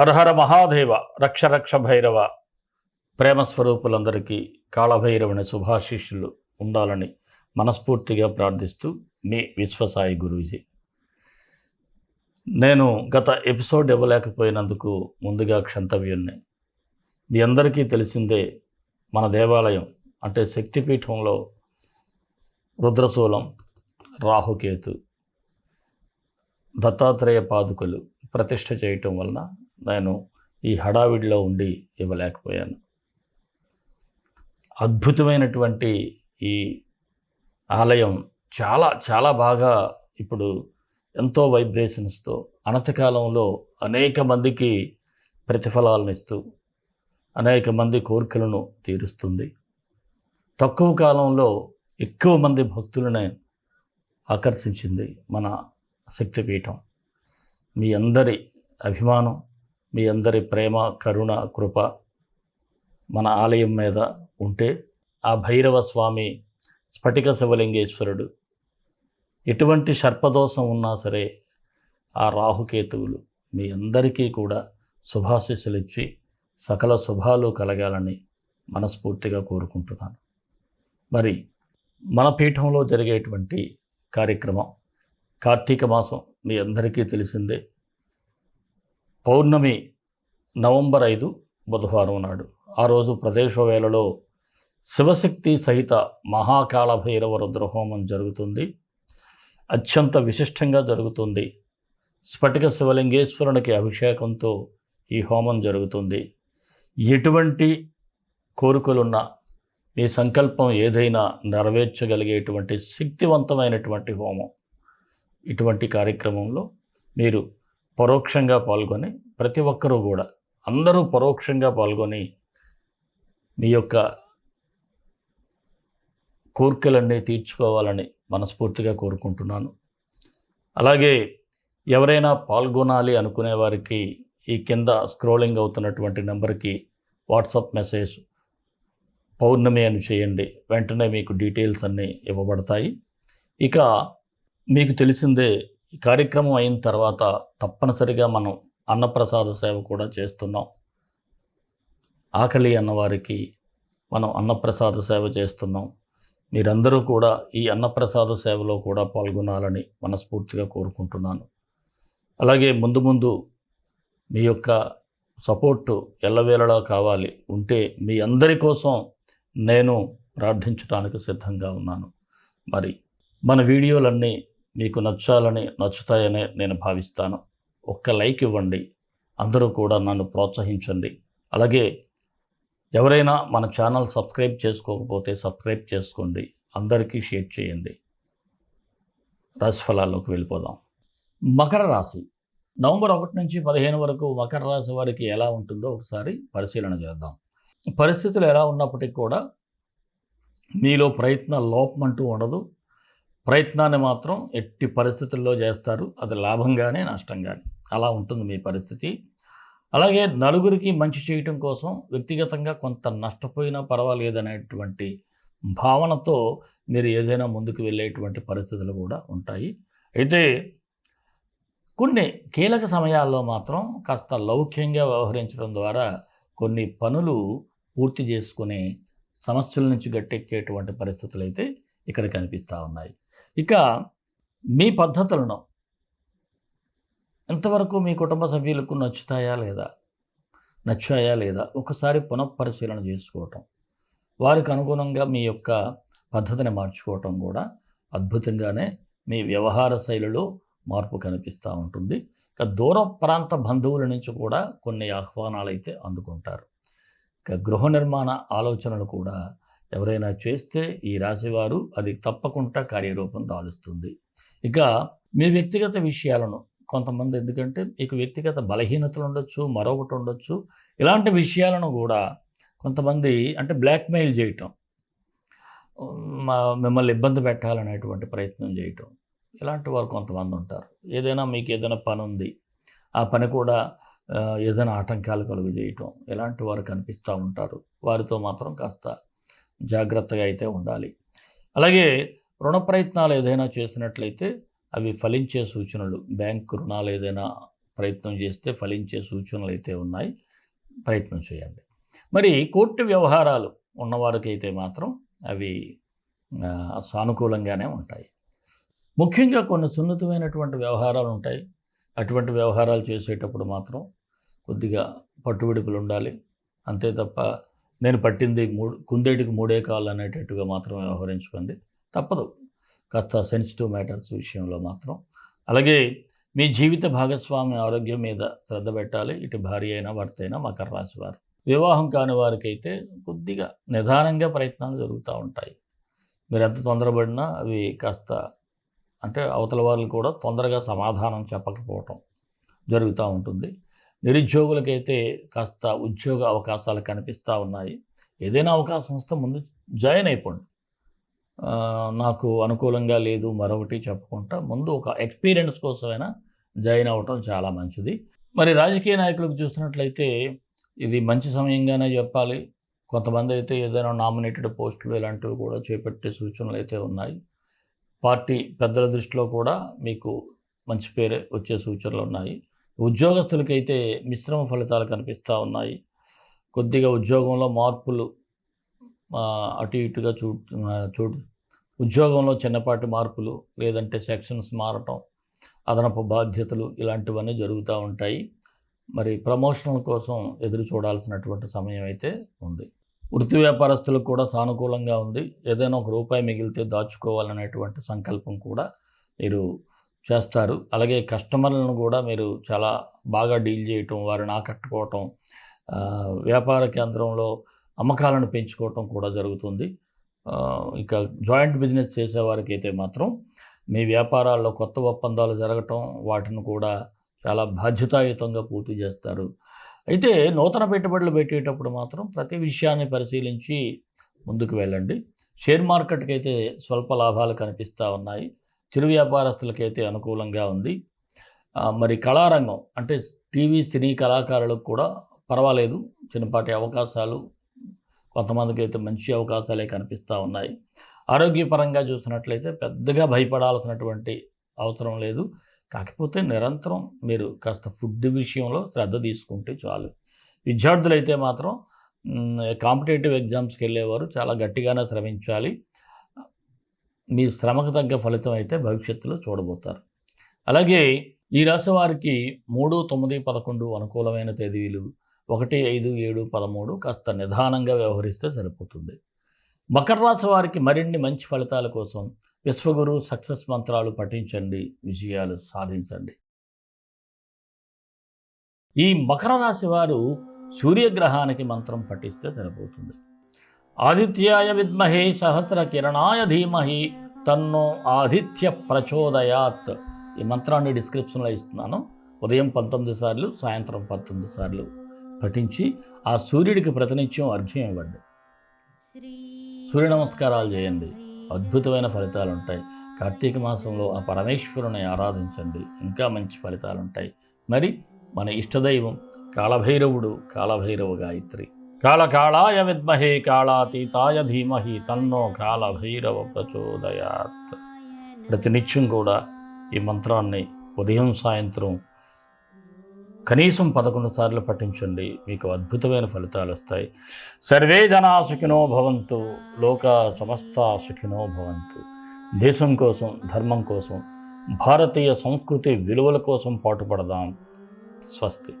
హరహర మహాదేవ రక్ష రక్ష భైరవ ప్రేమ స్వరూపులందరికీ కాళభైరవుని శుభాశిష్యులు ఉండాలని మనస్ఫూర్తిగా ప్రార్థిస్తూ మీ విశ్వసాయి గురూజీ. నేను గత ఎపిసోడ్ ఇవ్వలేకపోయినందుకు ముందుగా క్షంతవ్యుణ్ణి. మీ అందరికీ తెలిసిందే మన దేవాలయం అంటే శక్తిపీఠంలో రుద్రశూలం రాహుకేతు దత్తాత్రేయ పాదుకలు ప్రతిష్ఠ చేయటం వలన నేను ఈ హడావిడిలో ఉండి ఇవ్వలేకపోయాను. అద్భుతమైనటువంటి ఈ ఆలయం చాలా చాలా బాగా ఇప్పుడు ఎంతో వైబ్రేషన్స్తో అనతకాలంలో అనేక మందికి ప్రతిఫలాలను ఇస్తూ అనేక మంది కోరికలను తీరుస్తుంది. తక్కువ కాలంలో ఎక్కువ మంది భక్తులనే ఆకర్షించింది మన శక్తిపీఠం. మీ అందరి అభిమానం మీ అందరి ప్రేమ కరుణ కృప మన ఆలయం మీద ఉంటే ఆ భైరవ స్వామి స్ఫటిక శివలింగేశ్వరుడు ఎటువంటి సర్పదోషం ఉన్నా సరే ఆ రాహుకేతువులు మీ అందరికీ కూడా శుభాశీస్సులు ఇచ్చి సకల శుభాలు కలగాలని మనస్ఫూర్తిగా కోరుకుంటున్నాను. మరి మన పీఠంలో జరిగేటువంటి కార్యక్రమం కార్తీక మాసం మీ అందరికీ తెలిసిందే. పౌర్ణమి నవంబర్ ఐదు బుధవారం నాడు. ఆ రోజు ప్రదేశ వేళలో శివశక్తి సహిత మహాకాళ భైరవ రుద్రహోమం జరుగుతుంది. అత్యంత విశిష్టంగా జరుగుతుంది. స్ఫటిక శివలింగేశ్వరునికి అభిషేకంతో ఈ హోమం జరుగుతుంది. ఎటువంటి కోరికలున్న మీ సంకల్పం ఏదైనా నెరవేర్చగలిగేటువంటి శక్తివంతమైనటువంటి హోమం. ఇటువంటి కార్యక్రమంలో మీరు పరోక్షంగా పాల్గొని ప్రతి ఒక్కరూ కూడా అందరూ పరోక్షంగా పాల్గొని మీ యొక్క కోరికలన్నీ తీర్చుకోవాలని మనస్ఫూర్తిగా కోరుకుంటున్నాను. అలాగే ఎవరైనా పాల్గొనాలి అనుకునే వారికి ఈ కింద స్క్రోలింగ్ అవుతున్నటువంటి నెంబర్కి వాట్సాప్ మెసేజ్ పౌర్ణమి అని చేయండి. వెంటనే మీకు డీటెయిల్స్ అన్నీ ఇవ్వబడతాయి. ఇక మీకు తెలిసిందే ఈ కార్యక్రమం అయిన తర్వాత తప్పనిసరిగా మనం అన్నప్రసాద సేవ కూడా చేస్తున్నాం. ఆకలి అన్నవారికి మనం అన్నప్రసాద సేవ చేస్తున్నాం. మీరందరూ కూడా ఈ అన్నప్రసాద సేవలో కూడా పాల్గొనాలని మనస్ఫూర్తిగా కోరుకుంటున్నాను. అలాగే ముందు ముందు మీ యొక్క సపోర్టు ఎల్లవేళలా కావాలి. ఉంటే మీ అందరి కోసం నేను ప్రార్థించడానికి సిద్ధంగా ఉన్నాను. మరి మన వీడియోలన్నీ మీకు నచ్చాలని నచ్చుతాయని నేను భావిస్తాను. ఒక్క లైక్ ఇవ్వండి. అందరూ కూడా నన్ను ప్రోత్సహించండి. అలాగే ఎవరైనా మన ఛానల్ సబ్స్క్రైబ్ చేసుకోకపోతే సబ్స్క్రైబ్ చేసుకోండి. అందరికీ షేర్ చేయండి. రాశిఫలాల్లోకి వెళ్ళిపోదాం. మకర రాశి. నవంబర్ ఒకటి నుంచి పదిహేను వరకు మకర రాశి వారికి ఎలా ఉంటుందో ఒకసారి పరిశీలన చేద్దాం. పరిస్థితులు ఎలా ఉన్నప్పటికీ కూడా మీలో ప్రయత్న లోపం అంటూ ఉండదు. ప్రయత్నాన్ని మాత్రం ఎట్టి పరిస్థితుల్లో చేస్తారు. అది లాభంగానే నష్టంగానే. అలా ఉంటుంది మీ పరిస్థితి. అలాగే నలుగురికి మంచి చేయటం కోసం వ్యక్తిగతంగా కొంత నష్టపోయినా పర్వాలేదనేటువంటి భావనతో మీరు ఏదైనా ముందుకు వెళ్ళేటువంటి పరిస్థితులు కూడా ఉంటాయి. అయితే కొన్ని కీలక సమయాల్లో మాత్రం కాస్త లౌక్యంగా వ్యవహరించడం ద్వారా కొన్ని పనులు పూర్తి చేసుకునే సమస్యల నుంచి గట్టెక్కేటువంటి పరిస్థితులు అయితే ఇక్కడ కనిపిస్తూ ఉన్నాయి. ఇక మీ పద్ధతులను ఎంతవరకు మీ కుటుంబ సభ్యులకు నచ్చుతాయా లేదా? నచ్చాయా లేదా? ఒకసారి పునఃపరిశీలన చేసుకోవటం. వారికి అనుగుణంగా మీ యొక్క పద్ధతిని మార్చుకోవటం కూడా అద్భుతంగానే మీ వ్యవహార శైలిలో మార్పు కనిపిస్తూ ఉంటుంది. ఇక దూర ప్రాంత బంధువుల నుంచి కూడా కొన్ని ఆహ్వానాలు అయితే అందుకుంటారు. ఇక గృహ నిర్మాణ ఆలోచనలు కూడా ఎవరైనా చేస్తే ఈ రాశివారు అది తప్పకుండా కార్యరూపం దాలుస్తుంది. ఇక మీ వ్యక్తిగత విషయాలను కొంతమంది ఎందుకంటే మీకు వ్యక్తిగత బలహీనతలు ఉండొచ్చు మరొకటి ఉండొచ్చు ఇలాంటి విషయాలను కూడా కొంతమంది అంటే బ్లాక్మెయిల్ చేయటం మా- మిమ్మల్ని ఇబ్బంది పెట్టాలనేటువంటి ప్రయత్నం చేయటం ఇలాంటి వారు కొంతమంది ఉంటారు. ఏదైనా మీకు ఏదైనా పని ఉంది ఆ పని కూడా ఏదైనా ఆటంకాలు కలుగు చేయటం ఇలాంటి వారు కనిపిస్తూ ఉంటారు. వారితో మాత్రం కాస్త జాగ్రత్తగా అయితే ఉండాలి. అలాగే రుణ ప్రయత్నాలు ఏదైనా చేసినట్లయితే అవి ఫలించే సూచనలు బ్యాంక్ రుణాలు ఏదైనా ప్రయత్నం చేస్తే ఫలించే సూచనలు అయితే ఉన్నాయి. ప్రయత్నం చేయండి. మరి కోర్టు వ్యవహారాలు ఉన్నవారికైతే మాత్రం అవి సానుకూలంగానే ఉంటాయి. ముఖ్యంగా కొన్ని సున్నితమైనటువంటి వ్యవహారాలు ఉంటాయి. అటువంటి వ్యవహారాలు చేసేటప్పుడు మాత్రం కొద్దిగా పట్టుబిడుపులు ఉండాలి. అంతే తప్ప నేను పట్టింది మూడు కుందేటికి మూడే కాళ్ళు అనేటట్టుగా మాత్రం వ్యవహరించుకోండి. తప్పదు. కాస్త సెన్సిటివ్ మ్యాటర్స్ విషయంలో మాత్రం. అలాగే మీ జీవిత భాగస్వామి ఆరోగ్యం మీద శ్రద్ధ పెట్టాలి. ఇటు భార్య అయినా భర్త అయినా మకర రాశి వారు. వివాహం కాని వారికైతే కొద్దిగా నిదానంగా ప్రయత్నాలు జరుగుతూ ఉంటాయి. మీరు ఎంత తొందరపడినా అవి కాస్త అంటే అవతల వాళ్ళు కూడా తొందరగా సమాధానం చెప్పకపోవటం జరుగుతూ ఉంటుంది. నిరుద్యోగులకైతే కాస్త ఉద్యోగ అవకాశాలు కనిపిస్తూ ఉన్నాయి. ఏదైనా అవకాశం వస్తే ముందు జాయిన్ అయిపోండి. నాకు అనుకూలంగా లేదు మరొకటి చెప్పుకుంటా. ముందు ఒక ఎక్స్పీరియన్స్ కోసమైనా జాయిన్ అవ్వటం చాలా మంచిది. మరి రాజకీయ నాయకులకు చూసినట్లయితే ఇది మంచి సమయంగానే చెప్పాలి. కొంతమంది అయితే ఏదైనా నామినేటెడ్ పోస్టులు ఇలాంటివి కూడా చేపట్టే సూచనలు అయితే ఉన్నాయి. పార్టీ పెద్దల దృష్టిలో కూడా మీకు మంచి పేరే వచ్చే సూచనలు ఉన్నాయి. ఉద్యోగస్తులకైతే మిశ్రమ ఫలితాలు కనిపిస్తూ ఉన్నాయి. కొద్దిగా ఉద్యోగంలో మార్పులు అటు ఇటుగా చూ చూడు. ఉద్యోగంలో చిన్నపాటి మార్పులు లేదంటే సెక్షన్స్ మారటం అదనపు బాధ్యతలు ఇలాంటివన్నీ జరుగుతూ ఉంటాయి. మరి ప్రమోషన్ల కోసం ఎదురు చూడాల్సినటువంటి సమయం అయితే ఉంది. వృత్తి వ్యాపారస్తులకు కూడా సానుకూలంగా ఉంది. ఏదైనా ఒక రూపాయి మిగిలితే దాచుకోవాలనేటువంటి సంకల్పం కూడా మీరు చేస్తారు. అలాగే కస్టమర్లను కూడా మీరు చాలా బాగా డీల్ చేయటం వారిని ఆకట్టుకోవటం వ్యాపార కేంద్రంలో అమ్మకాలను పెంచుకోవటం కూడా జరుగుతుంది. ఇక జాయింట్ బిజినెస్ చేసేవారికి అయితే మాత్రం మీ వ్యాపారాల్లో కొత్త ఒప్పందాలు జరగటం వాటిని కూడా చాలా బాధ్యతాయుతంగా పూర్తి చేస్తారు. అయితే నూతన పెట్టుబడులు పెట్టేటప్పుడు మాత్రం ప్రతి విషయాన్ని పరిశీలించి ముందుకు వెళ్ళండి. షేర్ మార్కెట్కి అయితే స్వల్ప లాభాలు కనిపిస్తూ ఉన్నాయి. చిరు వ్యాపారస్తులకైతే అనుకూలంగా ఉంది. మరి కళారంగం అంటే టీవీ సినీ కళాకారులకు కూడా పర్వాలేదు. చిన్నపాటి అవకాశాలు కొంతమందికి అయితే మంచి అవకాశాలే కనిపిస్తూ ఉన్నాయి. ఆరోగ్యపరంగా చూసినట్లయితే పెద్దగా భయపడాల్సినటువంటి అవసరం లేదు. కాకపోతే నిరంతరం మీరు కాస్త ఫుడ్ విషయంలో శ్రద్ధ తీసుకుంటే చాలు. విద్యార్థులైతే మాత్రం కాంపిటేటివ్ ఎగ్జామ్స్కి వెళ్ళేవారు చాలా గట్టిగానే శ్రమించాలి. మీ శ్రమకు తగ్గ ఫలితం అయితే భవిష్యత్తులో చూడబోతారు. అలాగే ఈ రాశి వారికి మూడు తొమ్మిది పదకొండు అనుకూలమైన తేదీలు ఒకటి ఐదు ఏడు పదమూడు కాస్త నిదానంగా వ్యవహరిస్తే సరిపోతుంది. మకర రాశి వారికి మరిన్ని మంచి ఫలితాల కోసం విశ్వగురు సక్సెస్ మంత్రాలు పఠించండి విజయాలు సాధించండి. ఈ మకర రాశి వారు సూర్యగ్రహానికి మంత్రం పఠిస్తే సరిపోతుంది. ఆదిత్యాయ విద్మహే సహస్ర కిరణాయ ధీమహి తన్నో ఆదిత్య ప్రచోదయాత్. ఈ మంత్రాన్ని డిస్క్రిప్షన్లో ఇస్తున్నాను. ఉదయం పంతొమ్మిది సార్లు సాయంత్రం పంతొమ్మిది సార్లు పఠించి ఆ సూర్యుడికి ప్రతినిత్యం అర్ఘ్యం ఇవ్వండి. సూర్య నమస్కారాలు చేయండి. అద్భుతమైన ఫలితాలు ఉంటాయి. కార్తీక మాసంలో ఆ పరమేశ్వరుని ఆరాధించండి. ఇంకా మంచి ఫలితాలు ఉంటాయి. మరి మన ఇష్టదైవం కాళభైరవుడు కాళభైరవ గాయత్రి. కాళకాళాయ విద్మహే కాళాతీతాయ ధీమహి తన్నో కాళభైరవ ప్రచోదయాత్. ప్రతినిత్యం కూడా ఈ మంత్రాన్ని ఉదయం సాయంత్రం కనీసం పదకొండు సార్లు పఠించండి మీకు అద్భుతమైన ఫలితాలు వస్తాయి. సర్వే జనా సుఖినో భవంతు లోక సమస్త సుఖినో భవంతు. దేశం కోసం ధర్మం కోసం భారతీయ సంస్కృతి విలువల కోసం పాటుపడదాం. స్వస్తి.